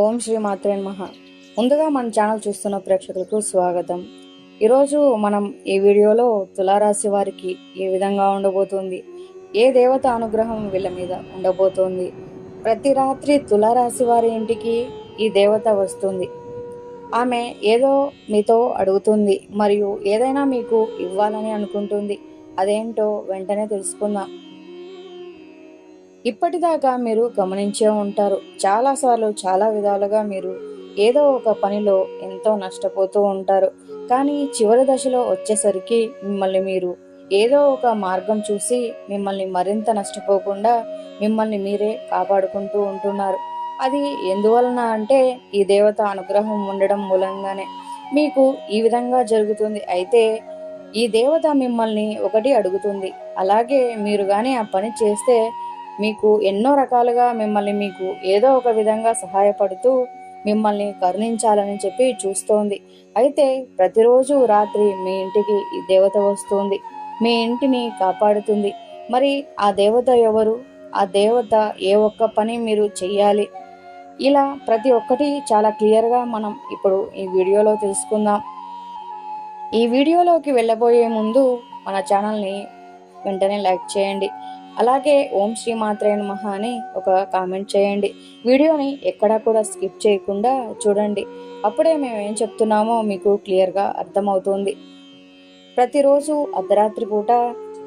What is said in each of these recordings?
ఓం శ్రీ మాత్రే మహా ముందుగా మన ఛానల్ చూస్తున్న ప్రేక్షకులకు స్వాగతం. ఈరోజు మనం ఈ వీడియోలో తులారాశి వారికి ఏ విధంగా ఉండబోతుంది? ఏ దేవత అనుగ్రహం వీళ్ళ మీద ఉండబోతోంది? ప్రతి రాత్రి తులారాశి వారి ఇంటికి ఈ దేవత వస్తుంది. ఆమె ఏదో మీతో అడుగుతుంది మరియు ఏదైనా మీకు ఇవ్వాలని అనుకుంటుంది. అదేంటో వెంటనే తెలుసుకుందాం. ఇప్పటిదాకా మీరు గమనించే ఉంటారు. చాలాసార్లు చాలా విధాలుగా మీరు ఏదో ఒక పనిలో ఎంతో నష్టపోతూ ఉంటారు. కానీ చివరి దశలో వచ్చేసరికి మిమ్మల్ని మీరు ఏదో ఒక మార్గం చూసి మిమ్మల్ని మరింత నష్టపోకుండా మిమ్మల్ని మీరే కాపాడుకుంటూ ఉంటున్నారు. అది ఎందువలన అంటే ఈ దేవత అనుగ్రహం ఉండడం మూలంగానే. మీకు ఈ విధంగా జరుగుతుంది. అయితే ఈ దేవత మిమ్మల్ని ఒకటి అడుగుతుంది. అలాగే మీరు కానీ ఆ పని చేస్తే మీకు ఎన్నో రకాలుగా మిమ్మల్ని మీకు ఏదో ఒక విధంగా సహాయపడుతూ మిమ్మల్ని కరుణించాలని చెప్పి చూస్తోంది. అయితే ప్రతిరోజు రాత్రి మీ ఇంటికి ఈ దేవత వస్తుంది. మీ ఇంటిని కాపాడుతుంది. మరి ఆ దేవత ఎవరు? ఆ దేవత ఏ ఒక్క పని మీరు చెయ్యాలి? ఇలా ప్రతి ఒక్కటి చాలా క్లియర్గా మనం ఇప్పుడు ఈ వీడియోలో తెలుసుకుందాం. ఈ వీడియోలోకి వెళ్ళబోయే ముందు మన ఛానల్ని వెంటనే లైక్ చేయండి. అలాగే ఓం శ్రీ మాత్రే నమః అని ఒక కామెంట్ చేయండి. వీడియోని ఎక్కడా కూడా స్కిప్ చేయకుండా చూడండి. అప్పుడే మేము ఏం చెప్తున్నామో మీకు క్లియర్గా అర్థమవుతుంది. ప్రతిరోజు అర్ధరాత్రి పూట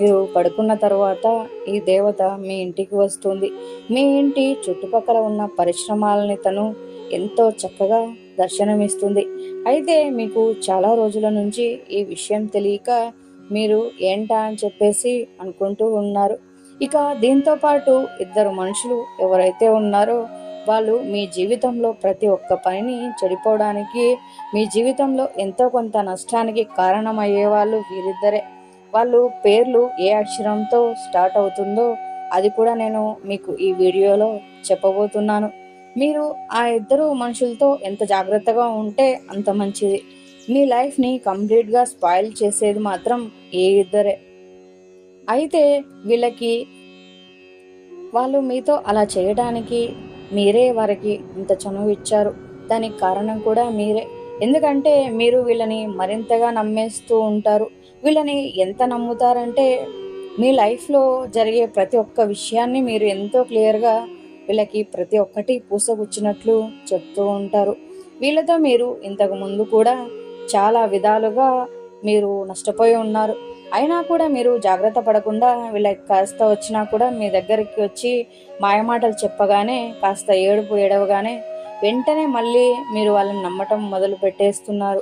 మీరు పడుకున్న తర్వాత ఈ దేవత మీ ఇంటికి వస్తుంది. మీ ఇంటి చుట్టుపక్కల ఉన్న పరిశ్రమాలని తను ఎంతో చక్కగా దర్శనమిస్తుంది. అయితే మీకు చాలా రోజుల నుంచి ఈ విషయం తెలియక మీరు ఏంటా అని చెప్పేసి అనుకుంటూ ఉన్నారు. ఇక దీంతో పాటు ఇద్దరు మనుషులు ఎవరైతే ఉన్నారో వాళ్ళు మీ జీవితంలో ప్రతి ఒక్క పనిని చెడిపోవడానికి మీ జీవితంలో ఎంతో కొంత నష్టానికి కారణమయ్యే వాళ్ళు వీరిద్దరే. వాళ్ళు పేర్లు ఏ అక్షరంతో స్టార్ట్ అవుతుందో అది కూడా నేను మీకు ఈ వీడియోలో చెప్పబోతున్నాను. మీరు ఆ ఇద్దరు మనుషులతో ఎంత జాగ్రత్తగా ఉంటే అంత మంచిది. మీ లైఫ్ని కంప్లీట్గా స్పాయిల్ చేసేది మాత్రం ఏ ఇద్దరే. అయితే వీళ్ళకి వాళ్ళు మీతో అలా చేయడానికి మీరే వారికి ఇంత చనువు ఇచ్చారు. దానికి కారణం కూడా మీరే. ఎందుకంటే మీరు వీళ్ళని మరింతగా నమ్మేస్తూ ఉంటారు. వీళ్ళని ఎంత నమ్ముతారంటే మీ లైఫ్లో జరిగే ప్రతి ఒక్క విషయాన్ని మీరు ఎంతో క్లియర్గా వీళ్ళకి ప్రతి ఒక్కటి పూసగుచ్చినట్లు చెప్తూ ఉంటారు. వీళ్ళతో మీరు ఇంతకు ముందు కూడా చాలా విధాలుగా మీరు నష్టపోయి ఉన్నారు. అయినా కూడా మీరు జాగ్రత్త పడకుండా వీళ్ళకి కాస్త వచ్చినా కూడా మీ దగ్గరికి వచ్చి మాయమాటలు చెప్పగానే కాస్త ఏడుపు ఏడవగానే వెంటనే మళ్ళీ మీరు వాళ్ళని నమ్మటం మొదలు పెట్టేస్తున్నారు.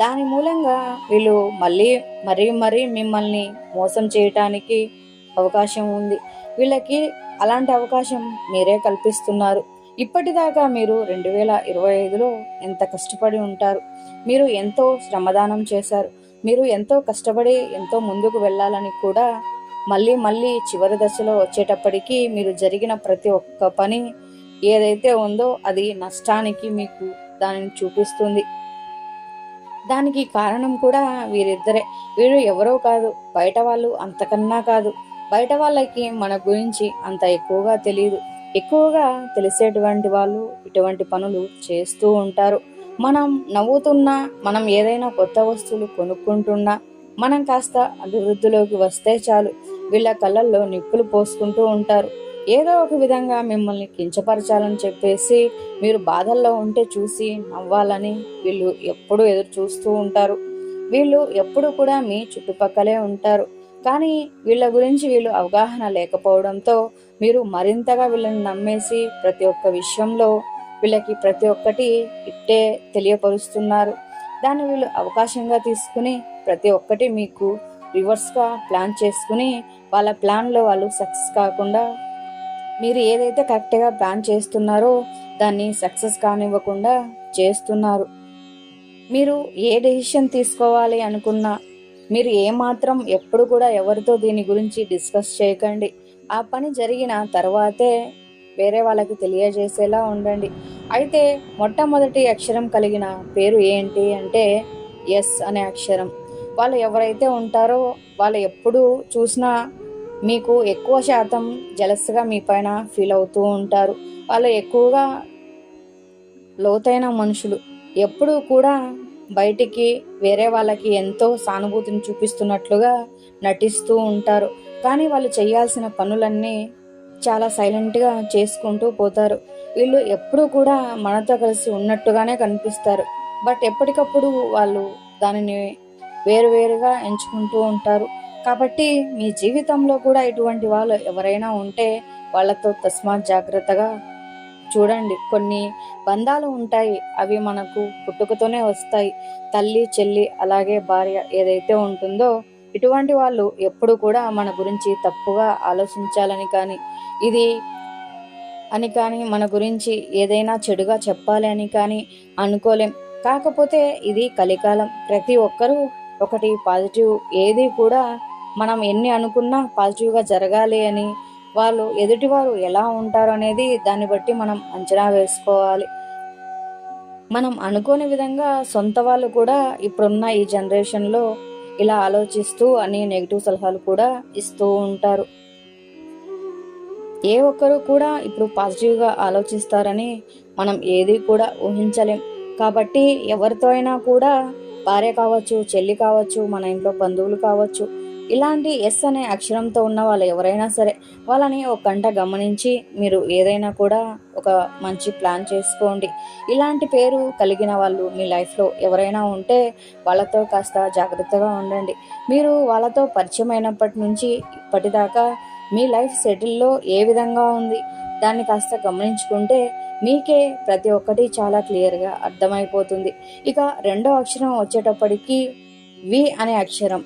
దాని మూలంగా వీళ్ళు మళ్ళీ మరీ మరీ మిమ్మల్ని మోసం చేయటానికి అవకాశం ఉంది. వీళ్ళకి అలాంటి అవకాశం మీరే కల్పిస్తున్నారు. ఇప్పటిదాకా మీరు రెండు వేల ఇరవై ఐదులో ఎంత కష్టపడి ఉంటారు? మీరు ఎంతో శ్రమదానం చేశారు. మీరు ఎంతో కష్టపడి ఎంతో ముందుకు వెళ్ళాలని కూడా మళ్ళీ మళ్ళీ చివరి దశలో వచ్చేటప్పటికీ మీరు జరిగిన ప్రతి ఒక్క పని ఏదైతే ఉందో అది నష్టానికి మీకు దానిని చూపిస్తుంది. దానికి కారణం కూడా వీరిద్దరే. వీరు ఎవరో కాదు బయట వాళ్ళు అంతకన్నా కాదు. బయట వాళ్ళకి మన గురించి అంత ఎక్కువగా తెలియదు ఎక్కువగా తెలిసేటువంటి వాళ్ళు ఇటువంటి పనులు చేస్తూ ఉంటారు. మనం నవ్వుతున్నా మనం ఏదైనా కొత్త వస్తువులు కొనుక్కుంటున్నా మనం కాస్త అభివృద్ధిలోకి వస్తే చాలు. వీళ్ళ కళ్ళల్లో నిప్పులు పోసుకుంటూ ఉంటారు. ఏదో ఒక విధంగా మిమ్మల్ని కించపరచాలని చెప్పేసి మీరు బాధల్లో ఉంటే చూసి నవ్వాలని వీళ్ళు ఎప్పుడూ ఎదురు చూస్తూ ఉంటారు. వీళ్ళు ఎప్పుడు కూడా మీ చుట్టుపక్కలే ఉంటారు. కానీ వీళ్ళ గురించి వీళ్ళు అవగాహన లేకపోవడంతో మీరు మరింతగా వీళ్ళని నమ్మేసి ప్రతి ఒక్క విషయంలో వీళ్ళకి ప్రతి ఒక్కటి ఇట్టే తెలియపరుస్తున్నారు. దాన్ని వీళ్ళు అవకాశంగా తీసుకుని ప్రతి ఒక్కటి మీకు రివర్స్గా ప్లాన్ చేసుకుని వాళ్ళ ప్లాన్లో వాళ్ళు సక్సెస్ కాకుండా మీరు ఏదైతే కరెక్ట్గా ప్లాన్ చేస్తున్నారో దాన్ని సక్సెస్ కానివ్వకుండా చేస్తున్నారు. మీరు ఏ డెసిషన్ తీసుకోవాలి అనుకున్నా మీరు ఏమాత్రం ఎప్పుడు కూడా ఎవరితో దీని గురించి డిస్కస్ చేయకండి. ఆ పని జరిగిన తర్వాతే వేరే వాళ్ళకి తెలియజేసేలా ఉండండి. అయితే మొట్టమొదటి అక్షరం కలిగిన పేరు ఏంటి అంటే ఎస్ అనే అక్షరం. వాళ్ళు ఎవరైతే ఉంటారో వాళ్ళు ఎప్పుడు చూసినా మీకు ఎక్కువ శాతం జలస్గా మీ పైన ఫీల్ అవుతూ ఉంటారు. వాళ్ళు ఎక్కువగా లోతైన మనుషులు. ఎప్పుడూ కూడా బయటికి వేరే వాళ్ళకి ఎంతో సానుభూతిని చూపిస్తున్నట్లుగా నటిస్తూ ఉంటారు. కానీ వాళ్ళు చేయాల్సిన పనులన్నీ చాలా సైలెంట్గా చేసుకుంటూ పోతారు. వీళ్ళు ఎప్పుడూ కూడా మనతో కలిసి ఉన్నట్టుగానే కనిపిస్తారు. బట్ ఎప్పటికప్పుడు వాళ్ళు దానిని వేరువేరుగా ఎంచుకుంటూ ఉంటారు. కాబట్టి మీ జీవితంలో కూడా ఇటువంటి వాళ్ళు ఎవరైనా ఉంటే వాళ్ళతో తస్మాత్ జాగ్రత్తగా చూడండి. కొన్ని బంధాలు ఉంటాయి. అవి మనకు పుట్టుకతోనే వస్తాయి. తల్లి చెల్లి అలాగే భార్య ఏదైతే ఉంటుందో ఇటువంటి వాళ్ళు ఎప్పుడు కూడా మన గురించి తప్పుగా ఆలోచించాలని కానీ ఇది అని కానీ మన గురించి ఏదైనా చెడుగా చెప్పాలి అని కానీ అనుకోలేం. కాకపోతే ఇది కలికాలం. ప్రతి ఒక్కరూ ఒకటి పాజిటివ్ ఏది కూడా మనం ఎన్ని అనుకున్నా పాజిటివ్గా జరగాలి అని వాళ్ళు ఎదుటివారు ఎలా ఉంటారు అనేది దాన్ని బట్టి మనం అంచనా వేసుకోవాలి. మనం అనుకోని విధంగా సొంత వాళ్ళు కూడా ఇప్పుడున్న ఈ జనరేషన్లో ఇలా ఆలోచిస్తూ అని నెగిటివ్ సలహాలు కూడా ఇస్తూ ఉంటారు. ఏ ఒక్కరు కూడా ఇప్పుడు పాజిటివ్గా ఆలోచిస్తారని మనం ఏది కూడా ఊహించలేం. కాబట్టి ఎవరితో అయినా కూడా భార్య కావచ్చు చెల్లి కావచ్చు మన ఇంట్లో బంధువులు కావచ్చు ఇలాంటి ఎస్ అనే అక్షరంతో ఉన్న వాళ్ళు ఎవరైనా సరే వాళ్ళని ఒక గంట గమనించి మీరు ఏదైనా కూడా ఒక మంచి ప్లాన్ చేసుకోండి. ఇలాంటి పేరు కలిగిన వాళ్ళు మీ లైఫ్లో ఎవరైనా ఉంటే వాళ్ళతో కాస్త జాగ్రత్తగా ఉండండి. మీరు వాళ్ళతో పరిచయం అయినప్పటి నుంచి ఇప్పటిదాకా మీ లైఫ్ సెటిల్లో ఏ విధంగా ఉంది? దాన్ని కాస్త గమనించుకుంటే మీకే ప్రతి ఒక్కటి చాలా క్లియర్గా అర్థమైపోతుంది. ఇక రెండో అక్షరం వచ్చేటప్పటికి వి అనే అక్షరం.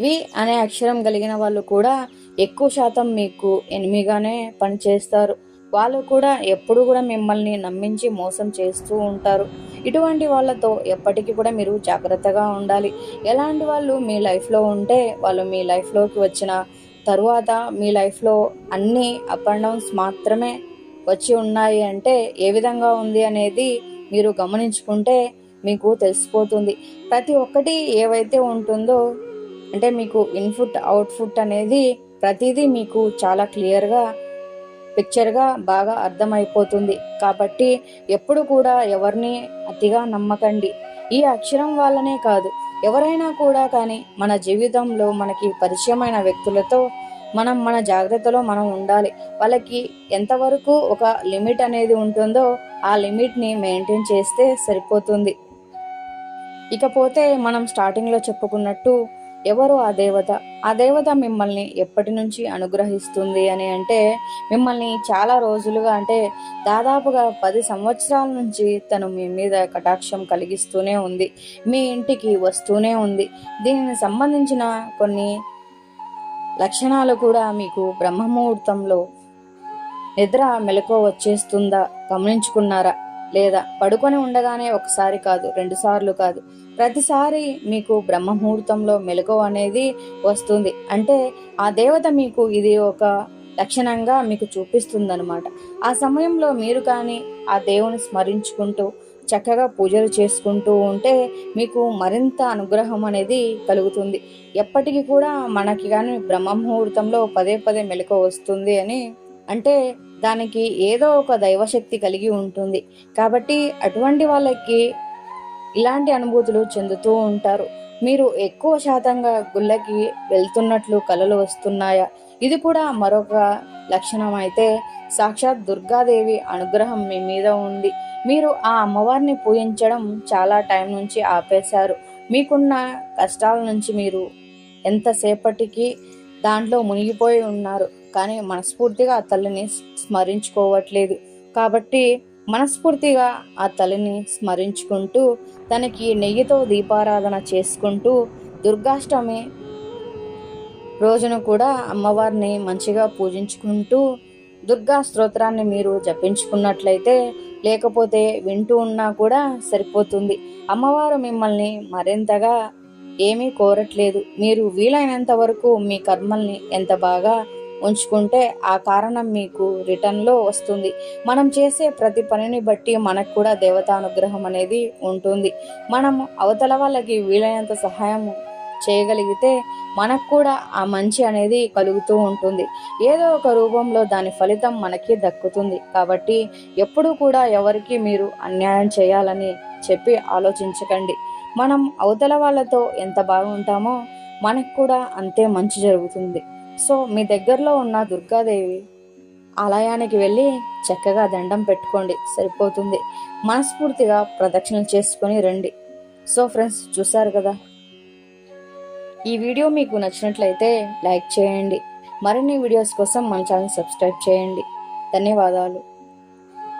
వి అనే అక్షరం కలిగిన వాళ్ళు కూడా ఎక్కువ శాతం మీకు ఎనిమిగానే పనిచేస్తారు. వాళ్ళు కూడా ఎప్పుడు కూడా మిమ్మల్ని నమ్మించి మోసం చేస్తూ ఉంటారు. ఇటువంటి వాళ్ళతో ఎప్పటికీ కూడా మీరు జాగ్రత్తగా ఉండాలి. ఎలాంటి వాళ్ళు మీ లైఫ్లో ఉంటే వాళ్ళు మీ లైఫ్లోకి వచ్చిన తరువాత మీ లైఫ్లో అన్ని అప్ అండ్ డౌన్స్ మాత్రమే వచ్చి ఉన్నాయి అంటే ఏ విధంగా ఉంది అనేది మీరు గమనించుకుంటే మీకు తెలిసిపోతుంది. ప్రతి ఒక్కటి ఏవైతే ఉంటుందో అంటే మీకు ఇన్పుట్ అవుట్పుట్ అనేది ప్రతిదీ మీకు చాలా క్లియర్గా పిక్చర్గా బాగా అర్థమైపోతుంది. కాబట్టి ఎప్పుడు కూడా ఎవరిని అతిగా నమ్మకండి. ఈ అక్షరం వల్లనే కాదు ఎవరైనా కూడా కానీ మన జీవితంలో మనకి పరిచయమైన వ్యక్తులతో మనం మన జాగ్రత్తలో మనం ఉండాలి. వాళ్ళకి ఎంతవరకు ఒక లిమిట్ అనేది ఉంటుందో ఆ లిమిట్ని మెయింటైన్ చేస్తే సరిపోతుంది. ఇకపోతే మనం స్టార్టింగ్లో చెప్పుకున్నట్టు ఎవరు ఆ దేవత? ఆ దేవత మిమ్మల్ని ఎప్పటి నుంచి అనుగ్రహిస్తుంది అని అంటే మిమ్మల్ని చాలా రోజులుగా అంటే దాదాపుగా పది సంవత్సరాల నుంచి తను మీ మీద కటాక్షం కలిగిస్తూనే ఉంది. మీ ఇంటికి వస్తూనే ఉంది. దీనికి సంబంధించిన కొన్ని లక్షణాలు కూడా మీకు బ్రహ్మముహూర్తంలో నిద్ర మెలకువ వచ్చేస్తుందా? గమనించుకున్నారా? లేదా? పడుకొని ఉండగానే ఒకసారి కాదు రెండుసార్లు కాదు. ప్రతిసారి మీకు బ్రహ్మముహూర్తంలో మెలకువ అనేది వస్తుంది. అంటే ఆ దేవత మీకు ఇది ఒక లక్షణంగా మీకు చూపిస్తుందన్నమాట. ఆ సమయంలో మీరు కానీ ఆ దేవుని స్మరించుకుంటూ చక్కగా పూజలు చేసుకుంటూ ఉంటే మీకు మరింత అనుగ్రహం అనేది కలుగుతుంది. ఎప్పటికీ కూడా మనకి కానీ బ్రహ్మముహూర్తంలో పదే పదే మెలకు వస్తుంది అని అంటే దానికి ఏదో ఒక దైవశక్తి కలిగి ఉంటుంది. కాబట్టి అటువంటి వాళ్ళకి ఇలాంటి అనుభూతులు చెందుతూ ఉంటారు. మీరు ఎక్కువ శాతంగా గుళ్ళకి వెళ్తున్నట్లు కలలు వస్తున్నాయా? ఇది కూడా మరొక లక్షణం అయితే సాక్షాత్ దుర్గాదేవి అనుగ్రహం మీ మీద ఉంది. మీరు ఆ అమ్మవారిని పూజించడం చాలా టైం నుంచి ఆపేశారు. మీకున్న కష్టాల నుంచి మీరు ఎంతసేపటికి దాంట్లో మునిగిపోయి ఉన్నారు. కానీ మనస్ఫూర్తిగా ఆ తల్లిని స్మరించుకోవట్లేదు. కాబట్టి మనస్ఫూర్తిగా ఆ తల్లిని స్మరించుకుంటూ తనకి నెయ్యితో దీపారాధన చేసుకుంటూ దుర్గాష్టమి రోజున కూడా అమ్మవారిని మంచిగా పూజించుకుంటూ దుర్గా స్తోత్రాన్ని మీరు జపించుకున్నట్లయితే లేకపోతే వింటూ ఉన్నా కూడా సరిపోతుంది. అమ్మవారు మిమ్మల్ని మరింతగా ఏమీ కోరట్లేదు. మీరు వీలైనంత వరకు మీ కర్మల్ని ఎంత బాగా ఉంచుకుంటే ఆ కారణం మీకు రిటర్న్లో వస్తుంది. మనం చేసే ప్రతి పనిని బట్టి మనకు కూడా దేవతానుగ్రహం అనేది ఉంటుంది. మనం అవతల వాళ్ళకి వీలైనంత సహాయం చేయగలిగితే మనకు కూడా ఆ మంచి అనేది కలుగుతూ ఉంటుంది. ఏదో ఒక రూపంలో దాని ఫలితం మనకి దక్కుతుంది. కాబట్టి ఎప్పుడూ కూడా ఎవరికి మీరు అన్యాయం చేయాలని చెప్పి ఆలోచించకండి. మనం అవతల వాళ్ళతో ఎంత బాగుంటామో మనకు కూడా అంతే మంచి జరుగుతుంది. సో మీ దగ్గరలో ఉన్న దుర్గాదేవి ఆలయానికి వెళ్ళి చక్కగా దండం పెట్టుకోండి. సరిపోతుంది. మనస్ఫూర్తిగా ప్రదక్షిణలు చేసుకొని రండి. సో ఫ్రెండ్స్ చూసారు కదా? ఈ వీడియో మీకు నచ్చినట్లయితే లైక్ చేయండి. మరిన్ని వీడియోస్ కోసం మన ఛానల్ సబ్స్క్రైబ్ చేయండి. ధన్యవాదాలు.